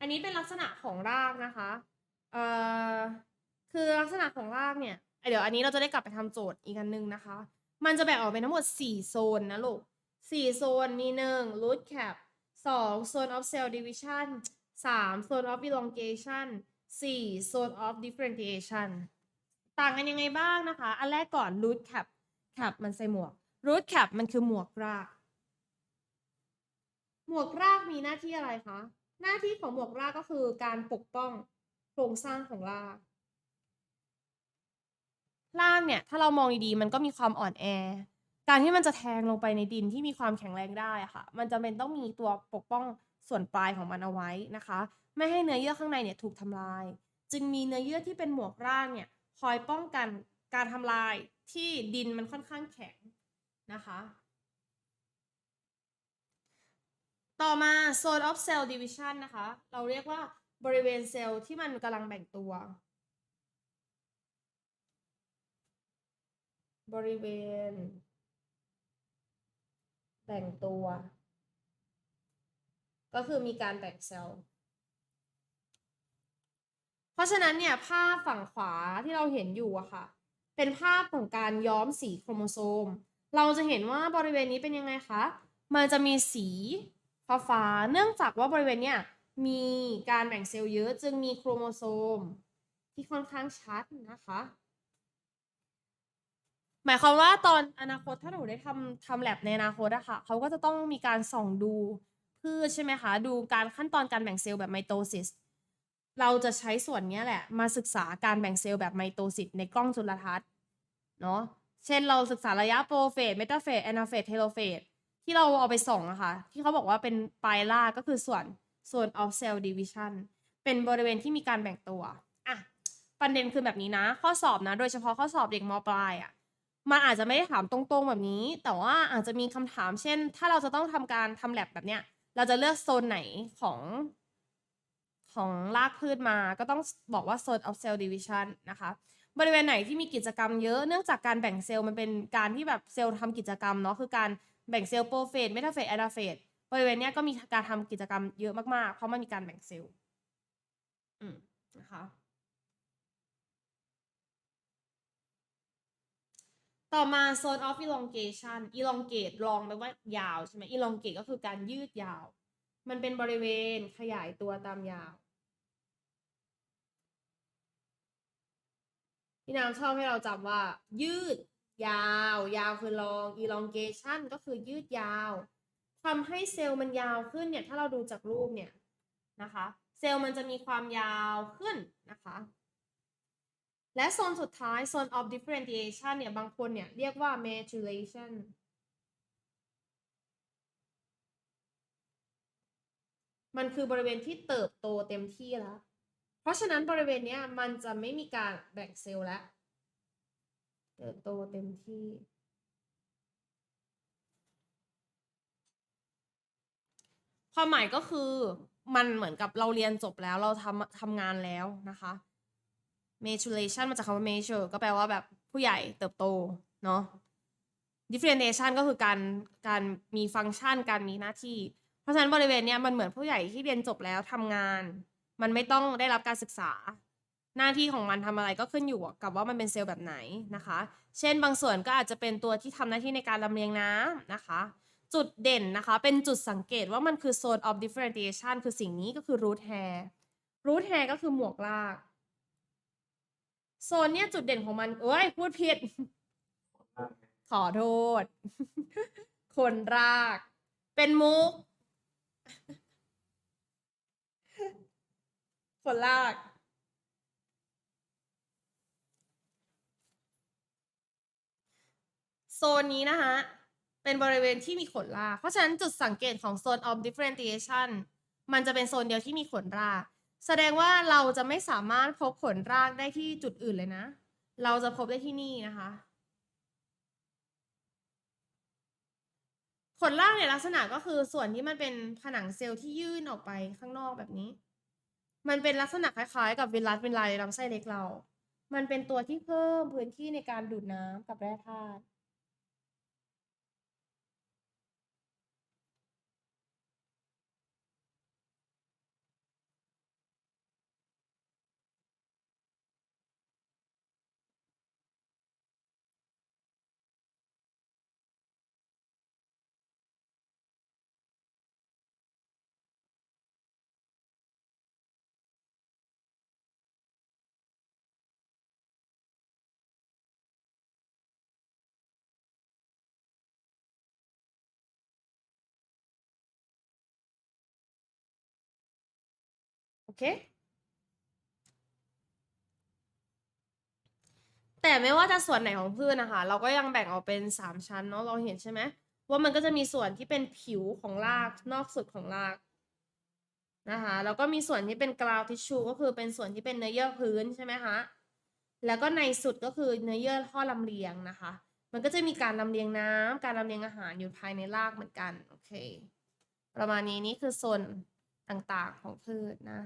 อันนี้เป็นลักษณะของรากนะคะเอ่อคือลักษณะของรากเนี่ย เดี๋ยวอันนี้เราจะได้กลับไปทำโจทย์อีกอันหนึงนะคะ มันจะแบ่งออกเป็นทั้งหมด 4 โซนนะลูก4โซนมี 1 root cap 2 zone of cell division 3 zone of elongation 4 zone of differentiation ต่างกันยังไงบ้างนะคะ อันแรกก่อน root cap cap มันใส่หมวก root cap มันคือหมวกราก หมวกรากมีหน้าที่อะไรคะ หน้าที่ของหมวกรากก็คือการปกป้องโครงสร้างของรากรากเนี่ยถ้าเรามองดีๆมันก็มีความอ่อนแอ การที่มันจะแทงลงไปในดินที่มีความแข็งแรงได้ค่ะ มันจะเป็นต้องมีตัวปกป้องส่วนปลายของมันเอาไว้นะคะ ไม่ให้เนื้อเยื่อข้างในเนี่ยถูกทำลาย จึงมีเนื้อเยื่อที่เป็นหมวกรากเนี่ยคอยป้องกันการทำลายที่ดินมันค่อนข้างแข็งนะคะ ต่อมา zone of cell division นะคะ เราเรียกว่าบริเวณเซลล์ที่มันกำลังแบ่งตัว บริเวณ แบ่งตัว ก็คือมีการแบ่งเซลล์เพราะฉะนั้นเนี่ยภาพฝั่งขวาที่เราเห็นอยู่อะค่ะ เป็นภาพของการย้อมสีโครโมโซม เราจะเห็นว่าบริเวณนี้เป็นยังไงคะ มันจะมีสี ฟ้าฟ้าเนื่องจากว่าบริเวณเนี้ยมีการแบ่งเซลล์เยอะจึงมีโครโมโซมที่ค่อนข้างชัดนะคะ หมายความว่าตอนอนาคตถ้าหนูได้ทำทำแลบในอนาคตอะค่ะเขาก็จะต้องมีการส่องดูพืชใช่ไหมคะ ดูการขั้นตอนการแบ่งเซลล์แบบไมโตซิสเราจะใช้ส่วนนี้แหละ มาศึกษาการแบ่งเซลล์แบบไมโตซิสในกล้องจุลทรรศน์เนาะเช่นเราศึกษาระยะโปรเฟสเมตาเฟสแอนาเฟสเทโลเฟส ที่เราเอาไปส่งอะค่ะ ที่เขาบอกว่าเป็นปลายล่ากก็คือส่วนส่วน of cell division เป็นบริเวณที่มีการแบ่งตัวอะประเด็นคือแบบนี้นะ ข้อสอบนะ โดยเฉพาะข้อสอบเด็กมปลายอะมันอาจจะไม่ได้ถามตรงๆแบบนี้ แต่ว่าอาจจะมีคำถามเช่น ถ้าเราจะต้องทำการทำแลบแบบเนี้ย เราจะเลือกโซนไหนของของรากพืชมาก็ต้องบอกว่า zone of cell division นะคะ บริเวณไหนที่มีกิจกรรมเยอะเนื่องจากการแบ่งเซลล์มันเป็นการที่แบบเซลล์ทำกิจกรรมเนาะคือการ แบ่งเซลล์โปรเฟสเมตาเฟสแอนาเฟสบริเวณนี้ก็มีการทำกิจกรรมเยอะมาก ๆ เพราะมันมีการแบ่งเซลล์อืมนะคะต่อมา zone of elongation elongate long แปลว่ายาวใช่ไหม elongate ก็คือการยืดยาว มันเป็นบริเวณขยายตัวตามยาว พี่น้ำชอบให้เราจำว่า ยืด ยาว ยาวคือ long elongation ก็คือยืดยาวทำให้เซลล์มันยาวขึ้นเนี่ย ถ้าเราดูจากรูปเนี่ยนะคะ เซลล์มันจะมีความยาวขึ้นนะคะ และโซนสุดท้ายโซน of differentiation เนี่ย บางคนเนี่ย เรียกว่า maturation มันคือบริเวณที่เติบโตเต็มที่แล้ว เพราะฉะนั้นบริเวณเนี้ยมันจะไม่มีการแบ่งเซลล์แล้ว เติบโตเต็มที่ ความหมายก็คือมันเหมือนกับเราเรียนจบแล้วเราทำทำงานแล้วนะคะ maturation มาจากคำว่า mature ก็แปลว่าแบบผู้ใหญ่เติบโตเนาะ differentiation ก็คือการการมีฟังก์ชันการมีหน้าที่ เพราะฉะนั้นบริเวณเนี้ยมันเหมือนผู้ใหญ่ที่เรียนจบแล้วทำงาน มันไม่ต้องได้รับการศึกษา หน้าที่ของมันทำอะไรก็ขึ้นอยู่กับว่ามันเป็นเซลล์แบบไหนนะคะ เช่นบางส่วนก็อาจจะเป็นตัวที่ทำหน้าที่ในการลำเลียงน้ำนะคะ จุดเด่นนะคะ เป็นจุดสังเกตว่ามันคือ zone of differentiation คือสิ่งนี้ก็คือ root hair root hair ก็คือหมวกรากโซนเนี้ยจุดเด่นของมันเอ้ยพูดผิด ขอโทษ คนราก เป็นมุก คนราก โซนนี้นะคะเป็นบริเวณที่มีขนรากเพราะฉะนั้นจุดสังเกตของโซน of differentiation มันจะเป็นโซนเดียวที่มีขนราก แสดงว่าเราจะไม่สามารถพบขนรากได้ที่จุดอื่นเลยนะ เราจะพบได้ที่นี่นะคะ ขนรากเนี่ยลักษณะก็คือส่วนที่มันเป็นผนังเซลล์ที่ยื่นออกไปข้างนอกแบบนี้ มันเป็นลักษณะคล้ายๆ กับเวลัสเวนไลในลำไส้เล็กเรา มันเป็นตัวที่เพิ่มพื้นที่ในการดูดน้ำกับแร่ธาตุ คแต่ไม่ว่าจะส่วนไหนของพืชนะคะ เราก็ยังแบ่งออกเป็นสามชั้นเนาะเราเห็นใช่ไหมว่ามันก็จะมีส่วนที่เป็นผิวของรากนอกสุดของรากนะคะแล้วก็มีส่วนที่เป็นกราวทิชชูก็คือเป็นส่วนที่เป็นเนื้อเยื่อพื้นใช่ไหมคะแล้วก็ในสุดก็คือเนื้อเยื่อท่อลำเลียงนะคะ มันก็จะมีการลำเลียงน้ำการลำเลียงอาหารอยู่ภายในรากเหมือนกันโอเค ประมาณนี้นี่คือโซนต่างๆของพืชนะ